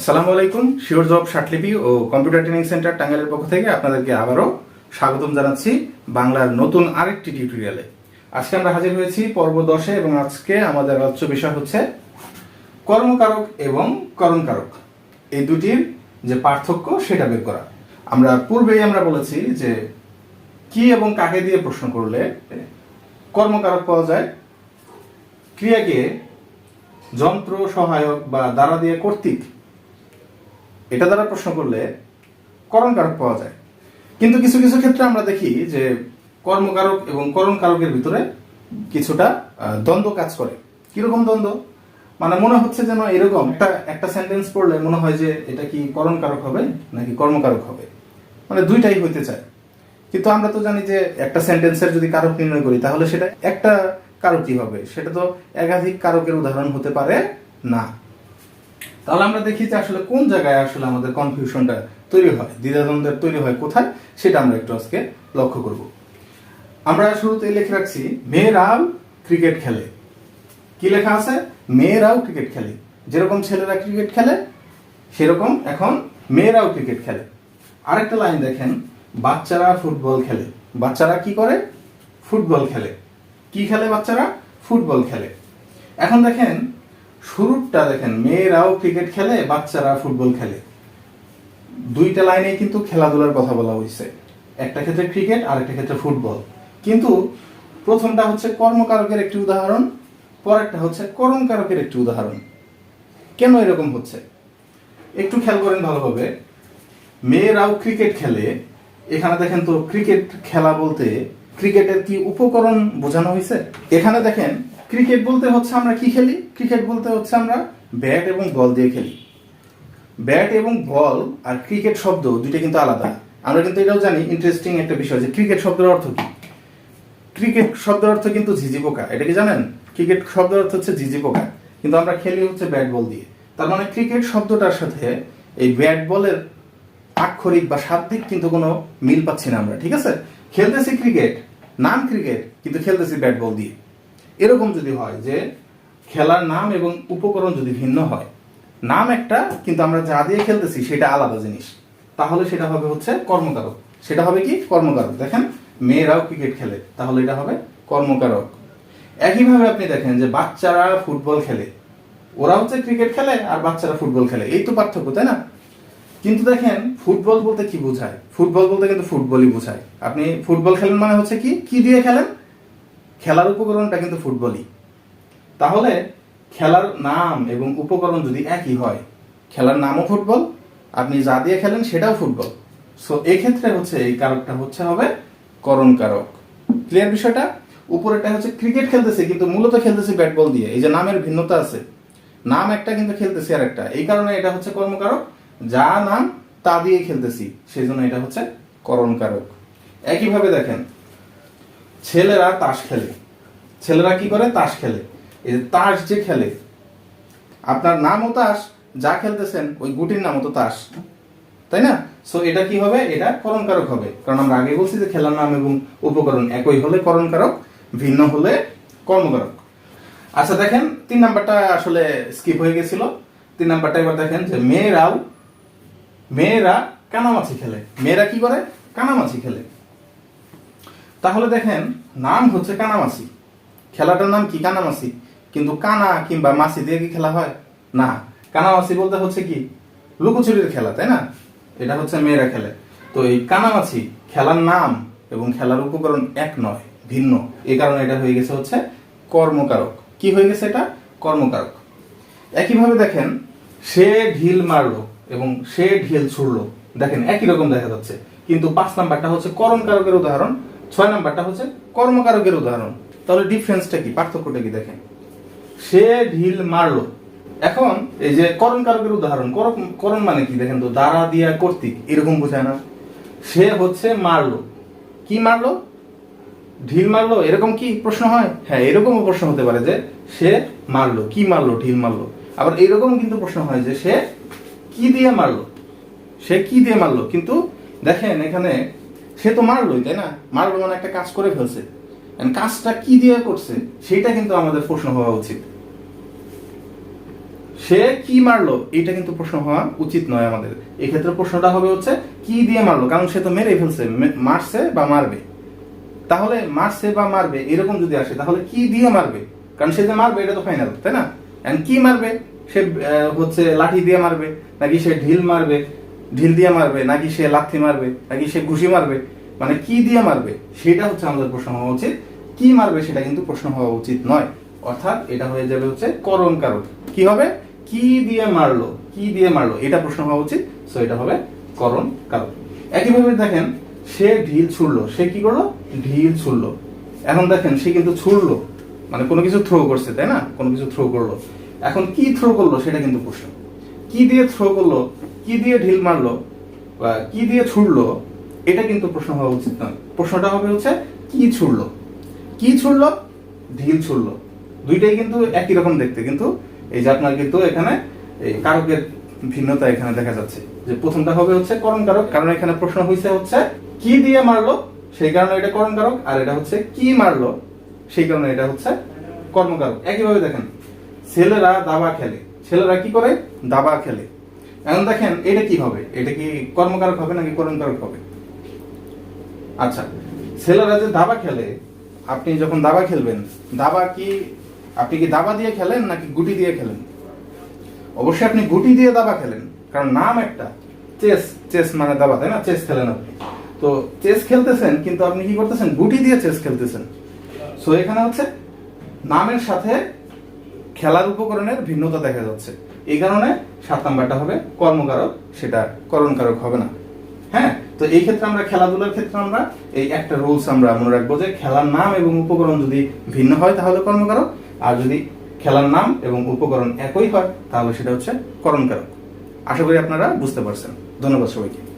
আসসালামু আলাইকুম, sure job শার্টলিপি ও কম্পিউটার ট্রেনিং সেন্টার টাঙ্গাইলের পক্ষ থেকে আপনাদেরকে আবারও স্বাগতম জানাচ্ছি বাংলার নতুন আরেকটি টিউটোরিয়ালে আজকে আমরা হাজির হয়েছি পর্ব দশে এবং আজকে আমাদের আলোচ্য বিষয় হচ্ছে কর্মকারক এবং করণকারক। এই দুটির যে পার্থক্য সেটা বের করা। আমরা পূর্বেই আমরা বলেছি যে কি এবং কাকে দিয়ে প্রশ্ন করলে কর্মকারক পাওয়া যায়, ক্রিয়াকে যন্ত্র সহায়ক বা দ্বারা দিয়ে কর্তৃক এটা দ্বারা প্রশ্ন করলে করণকারক পাওয়া যায়। কিন্তু কিছু কিছু ক্ষেত্রে আমরা দেখি যে কর্মকারক এবং করণকারকের ভিতরে কিছুটা দ্বন্দ্ব কাজ করে। কীরকম দ্বন্দ্ব? মানে মনে হচ্ছে যেন এরকম একটা একটা সেন্টেন্স পড়লে মনে হয় যে এটা কি করণকারক হবে নাকি কর্মকারক হবে। মানে দুইটাই হইতে চায়। কিন্তু আমরা তো জানি যে একটা সেন্টেন্সের যদি কারক নির্ণয় করি, তাহলে সেটা একটা কারকই হবে। সেটা তো একাধিক কারকের উদাহরণ হতে পারে না। তাহলে আমরা দেখি যে আসলে কোন জায়গায় আসলে আমাদের কনফিউশনটা তৈরি হয়, দ্বিধাদ্বন্দ্বের তৈরি হয়, কোথায়? সেটা আমরা একটু আজকে লক্ষ্য করব। আমরা শুরুতে লিখে রাখছি, মেয়েরাও ক্রিকেট খেলে। কি লেখা আছে? মেয়েরাও ক্রিকেট খেলে। যেরকম ছেলেরা ক্রিকেট খেলে, সেরকম এখন মেয়েরাও ক্রিকেট খেলে। আরেকটা লাইন দেখেন, বাচ্চারা ফুটবল খেলে। বাচ্চারা কি করে? ফুটবল খেলে। কি খেলে বাচ্চারা? ফুটবল খেলে। এখন দেখেন শুরুটা দেখেন, মেয়েরাও ক্রিকেট খেলে, বাচ্চারা ফুটবল খেলে। দুইটা লাইনে কিন্তু খেলাধুলার কথা বলা হয়েছে। একটা ক্ষেত্রে ক্রিকেট আর একটা ক্ষেত্রে ফুটবল। কিন্তু প্রথমটা হচ্ছে কর্মকারকের একটি উদাহরণ, পরেরটা হচ্ছে করণকারকের একটি উদাহরণ। কেন এরকম হচ্ছে? একটু খেয়াল করেন ভালোভাবে। মেয়েরাও ক্রিকেট খেলে। এখানে দেখেন তো ক্রিকেট খেলা বলতে ক্রিকেটের কি উপকরণ বোঝানো হয়েছে? এখানে দেখেন ক্রিকেট বলতে হচ্ছে আমরা কি খেলি? ক্রিকেট বলতে হচ্ছে আমরা ব্যাট এবং বল দিয়ে খেলি। ব্যাট এবং বল আর ক্রিকেট শব্দ দুইটা কিন্তু আলাদা। আমরা কিন্তু এটাও জানি ইন্টারেস্টিং একটা বিষয় যে ক্রিকেট শব্দের অর্থ কি? ক্রিকেট শব্দের অর্থ কিন্তু ঝিঝি পোকা। এটা কি জানেন? ক্রিকেট শব্দের অর্থ হচ্ছে ঝিঝি পোকা। কিন্তু আমরা খেলি হচ্ছে ব্যাট বল দিয়ে। তার মানে ক্রিকেট শব্দটার সাথে এই ব্যাট বলের আক্ষরিক বা শাব্দিক কিন্তু কোনো মিল পাচ্ছি না আমরা, ঠিক আছে? খেলতেছি ক্রিকেট নাম ক্রিকেট কিন্তু খেলতেছি ব্যাট বল দিয়ে। এরকম যদি হয় যে খেলার নাম এবং উপকরণ যদি ভিন্ন হয়, নাম একটা, কিন্তু আমরা যা দিয়ে খেলতেছি সেটা আলাদা জিনিস। তাহলে সেটা হবে হচ্ছে কর্মকারক। সেটা হবে কি? কর্মকারক। দেখেন, মেয়েরাও ক্রিকেট খেলে, তাহলে এটা হবে কর্মকারক। একইভাবে আপনি দেখেন যে বাচ্চারা ফুটবল খেলে। ওরা হচ্ছে ক্রিকেট খেলে আর বাচ্চারা ফুটবল খেলে। এই তো পার্থক্য, তাই না? কিন্তু দেখেন, ফুটবল বলতে কি বোঝায়? ফুটবল বলতে কিন্তু ফুটবলই বোঝায়। আপনি ফুটবল খেলেন মানে হচ্ছে কি? কি দিয়ে খেলেন? খেলার উপকরণটা কিন্তু ফুটবলই। তাহলে খেলার নাম এবং উপকরণ যদি একই হয়, খেলার নামও ফুটবল, আপনি যা দিয়ে খেলেন সেটাও ফুটবল। সো এক্ষেত্রে হচ্ছে, এই কারকটা হচ্ছে হবে করণ কারক। ক্লিয়ার বিষয়টা? উপরেরটা হচ্ছে ক্রিকেট খেলতেছে, কিন্তু মূলত খেলতেছে ব্যাট বল দিয়ে। এই যে নামের ভিন্নতা আছে। নাম একটা কিন্তু খেলতেছি আর একটা এই কারণে এটা হচ্ছে কর্মকারক যা নাম, তা দিয়ে খেলতেছি। সেই জন্য এটা হচ্ছে করণ কারক। একইভাবে দেখেন ছেলেরা তাস খেলে। ছেলেরা কি করে? তাস খেলে। এই যে তাস যে খেলে। আপনার নামও তাস, যা খেলতেছেন, ওই গুটির নামও তো তাস। তাই না? সো এটা কি হবে? এটা করণকারক হবে। কারণ আমরা আগে বলছি যে খেলার নাম এবং উপকরণ একই হলে করণকারক, ভিন্ন হলে কর্মকারক। আচ্ছা দেখেন, তিন নাম্বারটা আসলে স্কিপ হয়ে গেছিল। তিন নাম্বারটা এবার দেখেন যে মেয়েরাও, মেয়েরা কানামাছি খেলে। মেয়েরা কি করে? কানামাছি খেলে। তাহলে দেখেন, নাম হচ্ছে কানামাছি। খেলাটার নাম কি কানামাছি? কিন্তু কানা কিংবা মাছি দিয়ে কি খেলা হয়? না। কানামাছি বলতে হচ্ছে কি? লুকোচুরির খেলা, তাই না? এটা হচ্ছে মেয়েরা খেলে। তো এই কানামাছি খেলার নাম এবং খেলার উপকরণ এক নয়, ভিন্ন। এ কারণে এটা হয়ে গেছে হচ্ছে কর্মকারক। কি হয়ে গেছে এটা? কর্মকারক। একইভাবে দেখেন, সে ঢিল মারলো এবং সে ঢিল ছুড়লো। দেখেন, একই রকম দেখা যাচ্ছে। কিন্তু পাঁচ নাম্বারটা হচ্ছে করণকারকের উদাহরণ। ছয় নাম্বারটা হচ্ছে কর্মকারকের উদাহরণ। তাহলে ডিফারেন্সটা কি? পার্থক্যটা কি দেখেন? সে ঢিল মারলো। এখন এই যে করণ কারকের উদাহরণ করণ- মানে কি? দেখেন তো, দ্বারা দিয়া কর্তৃক, এরকম বোঝায় না। সে হচ্ছে মারলো। কি মারলো? ঢিল মারলো। এরকম কি প্রশ্ন হয়? হ্যাঁ এরকমও প্রশ্ন হতে পারে যে সে মারলো। কি মারলো? ঢিল মারলো। আবার এরকম কিন্তু প্রশ্ন হয় যে সে কি দিয়ে মারলো? সে কি দিয়ে মারলো? কিন্তু দেখেন এখানে সে তো মারলোই, তাই না? মারলো মানে একটা কাজ করে ফেলছে। কাজটা কি দিয়ে করছে, সেটা কিন্তু আমাদের প্রশ্ন হওয়া উচিত। সে কি মারলো, এটা কিন্তু প্রশ্ন হওয়া উচিত নয় আমাদের। এক্ষেত্রে প্রশ্নটা হবে হচ্ছে, কি দিয়ে মারলো? কারণ সে তো মেরে ফেলছে মারছে বা মারবে। তাহলে মারছে বা মারবে, এরকম যদি আসে, তাহলে কি দিয়ে মারবে? কারণ সে যে মারবে, এটা তো ফাইনাল তাই না? কি মারবে? সে হচ্ছে লাঠি দিয়ে মারবে, নাকি সে ঢিল মারবে? ঢিল দিয়ে মারবে, নাকি সে লাথি মারবে, নাকি সে ঘুষি মারবে? মানে কি দিয়ে মারবে? সেটা হচ্ছে আমাদের প্রশ্ন হওয়া উচিত। কি মারবে সেটা কিন্তু প্রশ্ন হওয়া উচিত নয়। অর্থাৎ এটা হয়ে যাবে হচ্ছে করণ কারক কি হবে? কি দিয়ে মারলো? কি দিয়ে মারলো? এটা প্রশ্ন হওয়া উচিত। সো এটা হবে করণ কারক একইভাবে দেখেন, সে ঢিল ছুড়লো। সে কি করল? ঢিল ছুড়লো। এখন দেখেন, সে কিন্তু ছুড়লো। মানে কোনো কিছু থ্রো করছে, তাই না? কোনো কিছু থ্রো করল। এখন কি থ্রো করল সেটা কিন্তু প্রশ্ন। কি দিয়ে থ্রো করল, কি দিয়ে ঢিল মারলো, বা কি দিয়ে ছুড়লো, এটা কিন্তু প্রশ্ন হওয়া উচিত নয়। প্রশ্নটা হবে হচ্ছে, কি ছুড়লো? কি ছুড়লো? ঢিল ছুড়লো। দুইটাই কিন্তু একই রকম দেখতে, কিন্তু এই যে আপনার কিন্তু এখানে এই কারকের ভিন্নতা এখানে দেখা যাচ্ছে। যে প্রথমটা হবে হচ্ছে করণ কারক, কারণ এখানে প্রশ্ন হয়েছে হচ্ছে, কি দিয়ে মারলো? সেই কারণে এটা করণ কারক, আর এটা হচ্ছে কি মারলো? সেই কারণে এটা হচ্ছে কর্মকারক। একইভাবে দেখেন, ছেলেরা দাবা খেলে। ছেলেরা কি করে? দাবা খেলে। এখন দেখেন, এটা কি হবে? এটা কি কর্মকারক হবে নাকি করণকারক হবে? আচ্ছা ছেলেরা যে দাবা খেলে, আপনি যখন দাবা খেলবেন, দাবা কি, আপনি কি দাবা দিয়ে খেলেন নাকি গুটি দিয়ে খেলেন? অবশ্যই আপনি গুটি দিয়ে দাবা খেলেন, কারণ নাম একটা। চেস চেস মানে দাবা, তাই না? চেস খেলেন আপনি। তো চেস খেলতেছেন, কিন্তু আপনি কি করতেছেন? গুটি দিয়ে চেস খেলতেছেন। সো এখানে হচ্ছে নামের সাথে খেলার উপকরণের ভিন্নতা দেখা যাচ্ছে। এই কারণে সাত নাম্বারটা হবে কর্মকারক, সেটা করণকারক হবে না। হ্যাঁ? তো এই ক্ষেত্রে আমরা, খেলাধুলার ক্ষেত্রে আমরা, এই একটা রুলস আমরা মনে রাখব যে খেলার নাম এবং উপকরণ যদি ভিন্ন হয় তাহলে কর্মকারক, আর যদি খেলার নাম এবং উপকরণ একই হয় তাহলে সেটা হচ্ছে করণকারক। আশা করি আপনারা বুঝতে পারছেন। ধন্যবাদ সবাইকে।